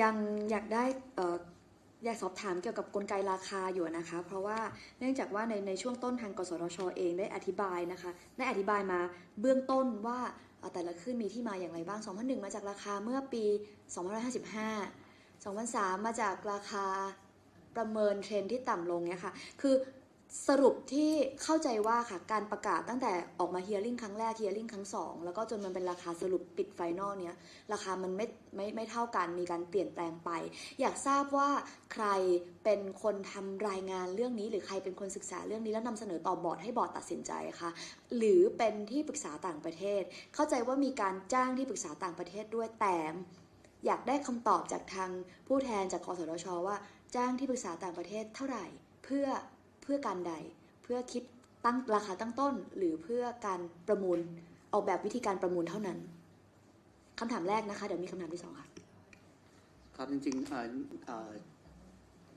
ยังอยากได้เอ่ออยากสอบถามเกี่ยวกับกลไกราคาอยู่นะคะ เพราะว่าเนื่องจากว่าในในช่วงต้นทางกสทชเองได้อธิบายนะคะได้อธิบายมาเบื้องต้นว่าแต่ละขึ้นมีที่มาอย่างไรบ้าง 2001 มาจากราคาเมื่อปี 2555 2003 มาจากราคาประเมินเทรนที่ต่ำลงเนี่ยค่ะ คือ สรุปที่เข้าใจว่าค่ะการประกาศตั้งแต่ออกมาเฮียริ่งครั้งแรกเฮียริ่งครั้งสองแล้วก็จนมันเป็นราคาสรุปปิดไฟนอลเนี้ยราคามันไม่ไม่ไม่เท่ากันมีการเปลี่ยนแปลงไป อยากทราบว่าใครเป็นคนทำรายงานเรื่องนี้ หรือใครเป็นคนศึกษาเรื่องนี้แล้วนำเสนอต่อบอร์ดให้บอร์ดตัดสินใจคะหรือเป็นที่ปรึกษาต่างประเทศ เข้าใจว่ามีการจ้างที่ปรึกษาต่างประเทศด้วยแต่อยากได้คำตอบจากทางผู้แทนจากกสทชว่า จ้างที่ปรึกษาต่างประเทศเท่าไหร่ เพื่อ เพื่อการใด เพื่อคิดตั้งราคาตั้งต้น หรือเพื่อการประมูลออกแบบวิธีการประมูลเท่านั้นคำถามแรกนะคะ เดี๋ยวมีคำถามที่สองค่ะ ครับจริงๆเอ่อเอ่อ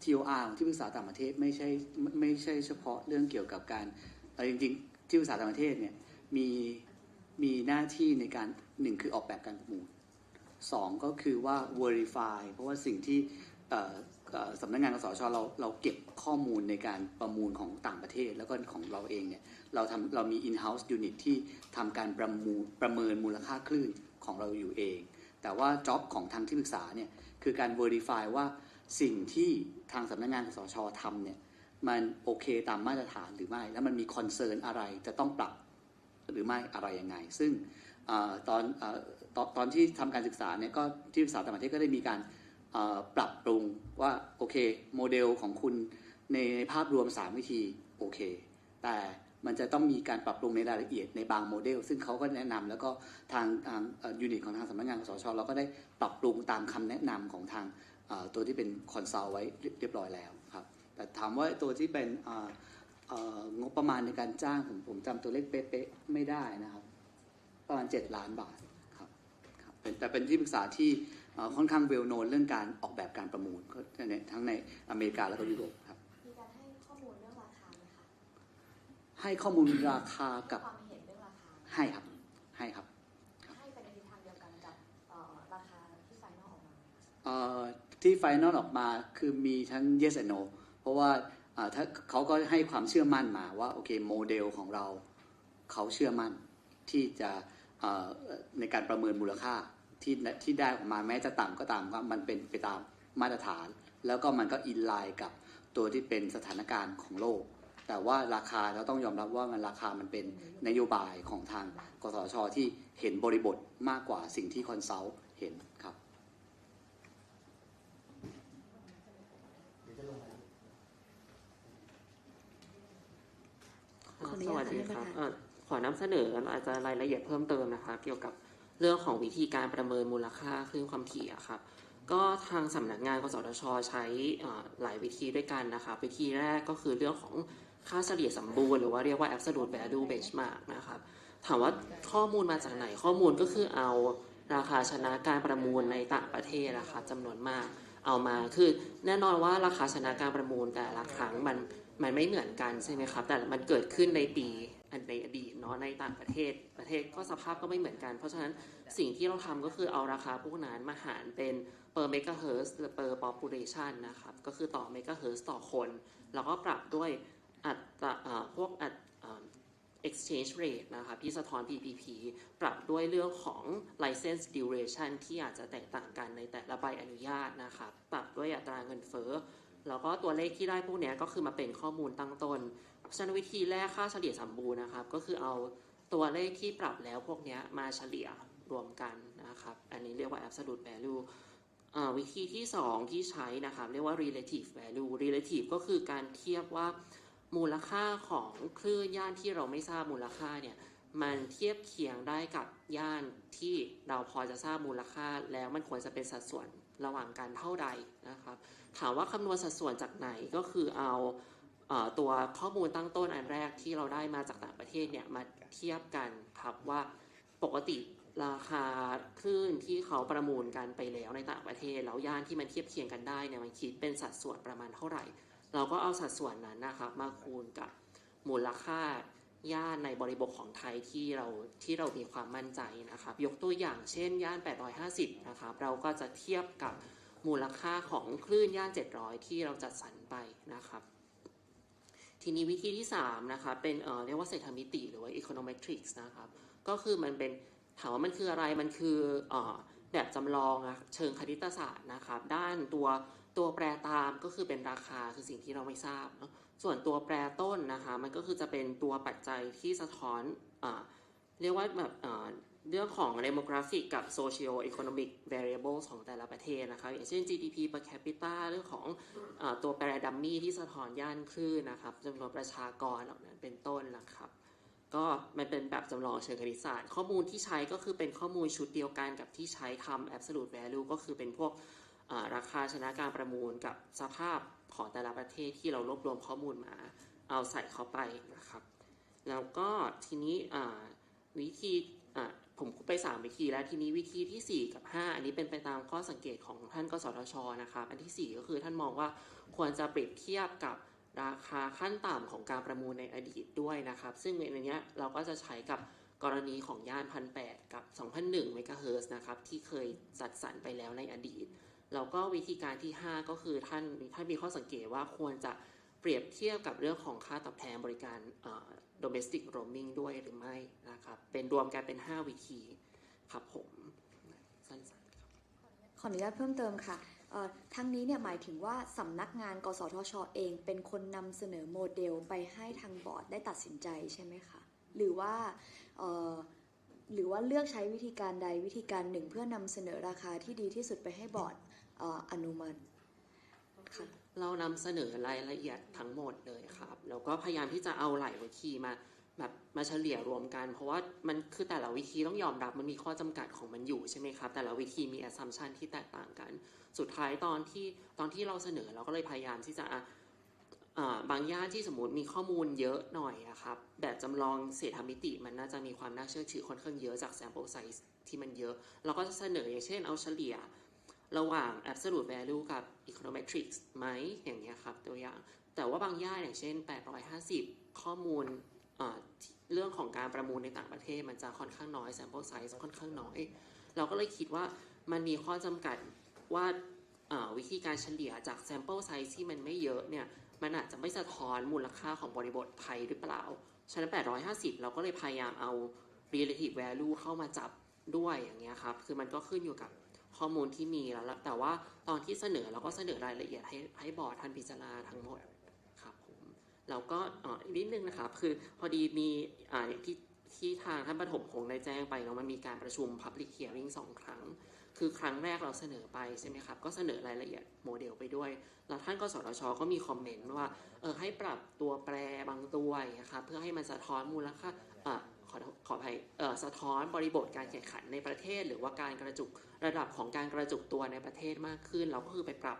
TOR ของที่ปรึกษาต่างประเทศไม่ใช่ไม่ใช่เฉพาะเรื่องเกี่ยวกับการเอ่จริงๆ ที่ปรึกษาต่างประเทศเนี่ยมีมีหน้าที่ในการหนึ่งคือออกแบบการประมูลสองก็คือว่า verify เพราะว่าสิ่งที่เอ่อ สำนักงานกสชเราเราเก็บข้อมูลในการประมูลของต่างประเทศ แล้วก็ของเราเองเนี่ยเราทำเรามี in-house unit ที่ทำการประมูลประเมินมูลค่าคลื่นของเราอยู่เอง แต่ว่า job ของทางที่ปรึกษาเนี่ยคือการ verify ว่าสิ่งที่ทางสำนักงานกสชทำเนี่ยมันโอเคตามมาตรฐานหรือไม่ แล้วมันมีคอนเซิร์นอะไรจะต้องปรับหรือไม่อะไรยังไง ซึ่งอตอนอตอนตอนที่ทำการศึกษาเนี่ยก็ที่ปรึกษาต่างประเทศก็ได้มีการ ปรับปรุงว่าโอเคโมเดลของคุณในภาพรวม 3 วิธีโอเค แต่มันจะต้องมีการปรับปรุงในรายละเอียดในบางโมเดล ซึ่งเขาก็แนะนำแล้วก็ทางทางยูนิตของทางสำนักงานกสชเราก็ได้ปรับปรุงตามคำแนะนำของทางตัวที่เป็นคอนซัลท์ไว้เรียบร้อยแล้วครับแต่ถามว่าตัวที่เป็นงบประมาณในการจ้างผมผมจำตัวเลขเป๊ะๆไม่ได้นะครับ ประมาณ 7 ล้านบาทครับครับแต่เป็นที่ปรึกษาที่ ค่อนข้างเวลโนนเรื่องการออกแบบการประมูลก็ในทั้งในอเมริกาแล้วก็ยุโรปครับมีการให้ข้อมูลเรื่องราคาไหมคะให้ข้อมูลราคากับความเห็นเรื่องราคาให้ครับให้ครับให้ไปในทิศทางเดียวกันกับเอ่อราคาที่ไฟนอลออกมาเอ่อที่ไฟนอลออกมาคือมีทั้ง yes and no เพราะว่าอ่าถ้าเขาก็ให้ความเชื่อมั่นมาว่าโอเคโมเดลของเราเขาเชื่อมั่นที่จะเอ่อในการประเมินมูลค่า ที่ที่ได้ออกมาแม้จะต่ำก็ตามว่ามันเป็นไปตามมาตรฐาน แล้วก็มันก็อินไลน์กับตัวที่เป็นสถานการณ์ของโลก แต่ว่าราคาเราต้องยอมรับว่ามันราคามันเป็นนโยบายของทางกสชที่เห็นบริบทมากกว่าสิ่งที่คอนซัลท์เห็นครับขออนุสญาตวัสดีครับท่านประธานเอ่อขอนำเสนออาจจะรายละเอียดเพิ่มเติมนะคะ เกี่ยวกับ เรื่องของวิธีการประเมินมูลค่าคลื่นความถี่อะครับก็ทางสำนักงานกสทช ใช้หลายวิธีด้วยกันนะคะวิธีแรกก็คือเรื่องของค่าเฉลี่ยสมบูรณ์หรือว่าเรียกว่า absolute value benchmark นะครับถามว่าข้อมูลมาจากไหนข้อมูลก็คือเอาราคาชนะการประมูลในต่างประเทศนะคะจำนวนมาก เอามาคือแน่นอนว่าราคาชนะการประมูลแต่ละครั้งมันมันไม่เหมือนกันใช่ไหมครับแต่มันเกิดขึ้นในปีในอดีตเนาะในต่างประเทศประเทศก็สภาพก็ไม่เหมือนกัน เพราะฉะนั้นสิ่งที่เราทำก็คือเอาราคาพวกนั้นมาหารเป็น per megahertz หรือ per population นะครับก็คือต่อ megahertz ต่อคน แล้วก็ปรับด้วยอัตราพวกอัตอ่า exchange rate นะครับที่สะท้อน PPP ปรับด้วยเรื่องของ license duration ที่อาจจะแตกต่างกันในแต่ละใบอนุญาตนะครับ ปรับด้วยอัตราเงินเฟ้อ แล้วก็ตัวเลขที่ได้พวกนี้ก็คือมาเป็นข้อมูลตั้งต้นเพราะฉะนั้นวิธีแรกค่าเฉลี่ยสมบูรณ์นะครับ ก็คือเอาตัวเลขที่ปรับแล้วพวกนี้มาเฉลี่ยรวมกันนะครับ อันนี้เรียกว่า absolute value วิธีที่ 2 ที่ใช้นะครับ เรียกว่า relative value relative ก็คือการเทียบว่า มูลค่าของคลื่นย่านที่เราไม่ทราบมูลค่าเนี่ยมันเทียบเคียงได้กับย่านที่เราพอจะทราบมูลค่าแล้วมันควรจะเป็นสัดส่วนระหว่างกันเท่าใดนะครับ ถามว่าคำนวณสัดส่วนจากไหนก็คือเอาตัวข้อมูลตั้งต้นอันแรกที่เราได้มาจากต่างประเทศเนี่ยมาเทียบกันครับว่าปกติราคาคลื่นที่เขาประมูลกันไปแล้วในต่างประเทศ แล้วย่านที่มันเทียบเคียงกันได้เนี่ยมันคิดเป็นสัดส่วนประมาณเท่าไหร่ เราก็เอาสัดส่วนนั้นนะครับมาคูณกับมูลค่าย่านในบริบทของไทยที่เราที่เรามีความมั่นใจนะครับ ยกตัวอย่างเช่น ย่าน 850 นะครับ เราก็จะเทียบกับมูลค่าของคลื่นย่าน 700 ที่เราจัดสรรไปนะครับ ทีนี้วิธีที่ 3 นะคะเป็นเอ่อเรียกว่าเศรษฐมิติหรือว่า econometrics นะครับ ก็คือมันเป็นถามว่ามันคืออะไรมันคืออแบบจำลองเชิงคณิตศาสตร์นะครับ ด้านตัว ตัวแปรตามก็คือเป็นราคาคือสิ่งที่เราไม่ทราบเนอะส่วนตัวแปรต้นนะคะมันก็คือจะเป็นตัวปัจจัยที่สะท้อนอเรียกว่าแบบเรื่องของ demographic กับ socio economic variables ของแต่ละประเทศนะคะอย่างเช่น GDP per capita เรื่องของอตัวแปรดัมมี่ที่สะท้อนย่านคลื่นนะครับจำนวนประชากรเหล่านั้นเป็นต้นนะครับก็มันเป็นแบบจำลองเชิงคณิตศาสตร์ ข้อมูลที่ใช้ก็คือเป็นข้อมูลชุดเดียวกันกับที่ใช้ทำ absolute value ก็คือเป็นพวก ราคาชนะการประมูลกับสภาพของแต่ละประเทศที่เรารวบรวมข้อมูลมา เอาใส่เข้าไปนะครับ แล้วก็ทีนี้วิธีผมไป 3 วิธีแล้วทีนี้วิธีทีสี่4 กับ 5 อันนี้เป็นไปตามข้อสังเกตของท่านกสทชนะครับอันทีสี่ 4 ก็คือท่านมองว่าควรจะเปรียบเทียบกับราคาขั้นต่ำของการประมูลในอดีตด้วยนะครับ ซึ่งในเนี้ยเราก็จะใช้กับกรณีของย่านพันแกับ 2001เมกะเฮิร์นะครับที่เคยจัดสรรไปแล้วในอดีต แล้วก็วิธีการที่ 5 ก็คือท่านท่านมีข้อสังเกตว่าควรจะเปรียบเทียบกับเรื่องของค่าตอบแทนบริการเอ่อ domestic roaming ด้วยหรือไม่นะครับ เป็นรวมกันเป็น 5 วิธีครับผมสั้นๆครับขออนุญาตเพิ่มเติมค่ะทั้งนี้เนี่ยหมายถึงว่าสำนักงานกสทชเอง เป็นคนนำเสนอโมเดลไปให้ทางบอร์ดได้ตัดสินใจใช่ไหมคะ หรือว่าหรือว่าเลือกใช้วิธีการใดวิธีการหนึ่ง เพื่อนำเสนอราคาที่ดีที่สุดไปให้บอร์ด อ่ออนุมัติค่ะเรานำเสนอรายละเอียดทั้งหมดเลยครับแล้วก็พยายามที่จะเอาหลายวิธีมาแบบมาเฉลี่ยรวมกัน เพราะว่ามันคือแต่ละวิธีต้องยอมรับมันมีข้อจำกัดของมันอยู่ใช่ไหมครับ แต่ละวิธีมี assumption ที่แตกต่างกัน สุดท้ายตอนที่ตอนที่เราเสนอเราก็เลยพยายามที่จะอะอ่าบางย่านที่สมมติมีข้อมูลเยอะหน่อยอะครับ แบบจำลองเศรษฐมิติมันน่าจะมีความน่าเชื่อถือค่อนข้างเยอะจาก sample size ที่มันเยอะ เราก็จะเสนออย่างเช่นเอาเฉลี่ย ระหว่าง absolute value กับ econometrics ไหมอย่างเงี้ยครับตัวอย่าง แต่ว่าบางย่านอย่างเช่น 850 ข้อมูลเอ่อเรื่องของการประมูลในต่างประเทศมันจะค่อนข้างน้อย sample size ค่อนข้างน้อย เราก็เลยคิดว่ามันมีข้อจำกัดว่าวิธีการเฉลี่ยจาก sample size ที่มันไม่เยอะเนี่ย มันอาจจะไม่สะท้อนมูลค่าของบริบทไทยหรือเปล่า ฉะนั้น 850 เราก็เลยพยายามเอา relative value เข้ามาจับด้วยอย่างเงี้ยครับ คือมันก็ขึ้นอยู่กับ ข้อมูลที่มีแล้ว แต่ว่าตอนที่เสนอเราก็เสนอรายละเอียดให้ให้บอร์ดท่านพิจารณาทั้งหมดครับผมแล้วก็อ่ออีกนิดนึงนะครับคือพอดีมีอ่าที่ที่ทางท่านปฐมคงได้แจ้งไปเนาะมันมีการประชุม Public Hearing สองครั้ง คือครั้งแรกเราเสนอไปใช่ไหมครับ ก็เสนอรายละเอียดโมเดลไปด้วย แล้วท่านกสทชก็มีคอมเมนต์ว่าเออให้ปรับตัวแปรบางตัวนะครับเพื่อให้มันสะท้อนมูลค่าอ่า ภัยสะท้อนบริบทการแข่งขันในประเทศ หรือว่าการกระจุกระดับของการกระจุกตัวในประเทศมากขึ้น เราก็คือไปปรับ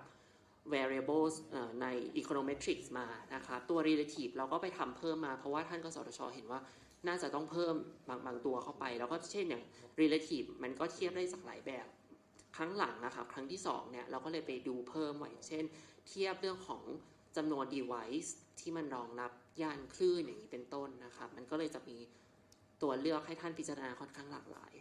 variables เอ่อใน econometrics มานะครับตัว relative เราก็ไปทำเพิ่มมา เพราะว่าท่านกสทช เห็นว่าน่าจะต้องเพิ่มบางบางตัวเข้าไป แล้วก็เช่นอย่าง relative มันก็เทียบได้จากหลายแบบ ครั้งหลังนะครับ ครั้งที่2เนี่ยเราก็เลยไปดูเพิ่มไว้เช่น เทียบเรื่องของจำนวน device ที่มันรองรับย่านคลื่นอย่างนี้เป็นต้นนะครับ มันก็เลยจะมี ตัวเลือกให้ท่านพิจารณาค่อนข้างหลากหลาย